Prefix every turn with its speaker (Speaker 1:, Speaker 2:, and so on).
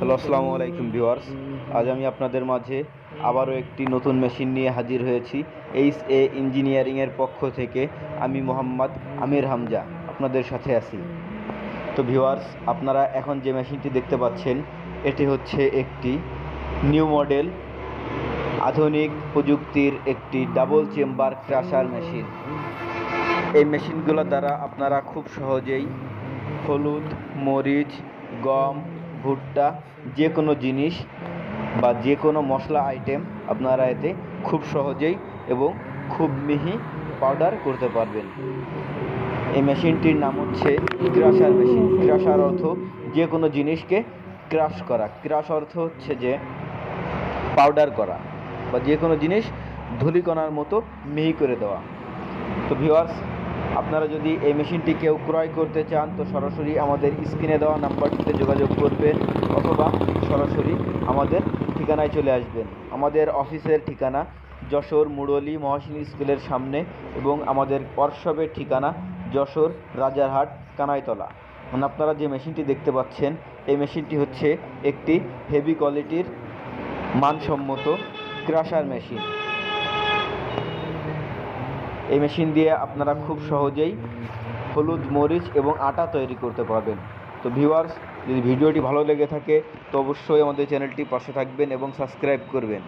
Speaker 1: Hello, আসসালামু আলাইকুম viewers. আজ আমি আপনাদের মাঝে আবারও একটি নতুন মেশিন নিয়ে হাজির হয়েছি। এইচ এ ইঞ্জিনিয়ারিংয়ের পক্ষ থেকে আমি মোহাম্মদ আমির হামজা আপনাদের সাথে আছি। তো ভিউয়ার্স, আপনারা এখন যে মেশিনটি দেখতে পাচ্ছেন, এটি হচ্ছে একটি নিউ মডেল আধুনিক প্রযুক্তির একটি ডাবল চেম্বার ক্রাশার মেশিন। এই মেশিনগুলো দ্বারা আপনারা খুব সহজেই হলুদ, মরিচ, গম ভুট্টা যে কোনো জিনিস বা যে কোনো মশলা আইটেম আপনারা এতে খুব সহজেই এবং খুব মিহি পাউডার করতে পারবেন। এই মেশিনটির নাম হচ্ছে ক্রাশার মেশিন ক্রাশার অর্থ যে কোনো জিনিসকে ক্রাশ করা। ক্রাশ অর্থ হচ্ছে যে পাউডার করা বা যে কোনো জিনিস ধূলিকণার মতো মিহি করে দেওয়া। তো ভিউয়ার্স আপনারা যদি এই মেশিনটি কেউ ক্রয় করতে চান, তো সরাসরি আমাদের স্ক্রিনে দেওয়া নাম্বারটিতে যোগাযোগ করবেন অথবা সরাসরি আমাদের ঠিকানায় চলে আসবেন। আমাদের অফিসের ঠিকানা যশোর মুরলী মহাসিনী স্কুলের সামনে এবং আমাদের ওয়ার্কশপের ঠিকানা যশোর রাজারহাট, কানাইতলা। মানে আপনারা যে মেশিনটি দেখতে পাচ্ছেন, এই মেশিনটি হচ্ছে একটি হেভি কোয়ালিটির মানসম্মত ক্রাশার মেশিন এই মেশিন দিয়ে আপনারা খুব সহজেই হলুদ, মরিচ এবং আটা তৈরি করতে পারবেন। তো ভিউয়ার্স যদি ভিডিওটি ভালো লেগে থাকে, তো অবশ্যই আমাদের চ্যানেলটি পাশে থাকবেন এবং সাবস্ক্রাইব করবেন।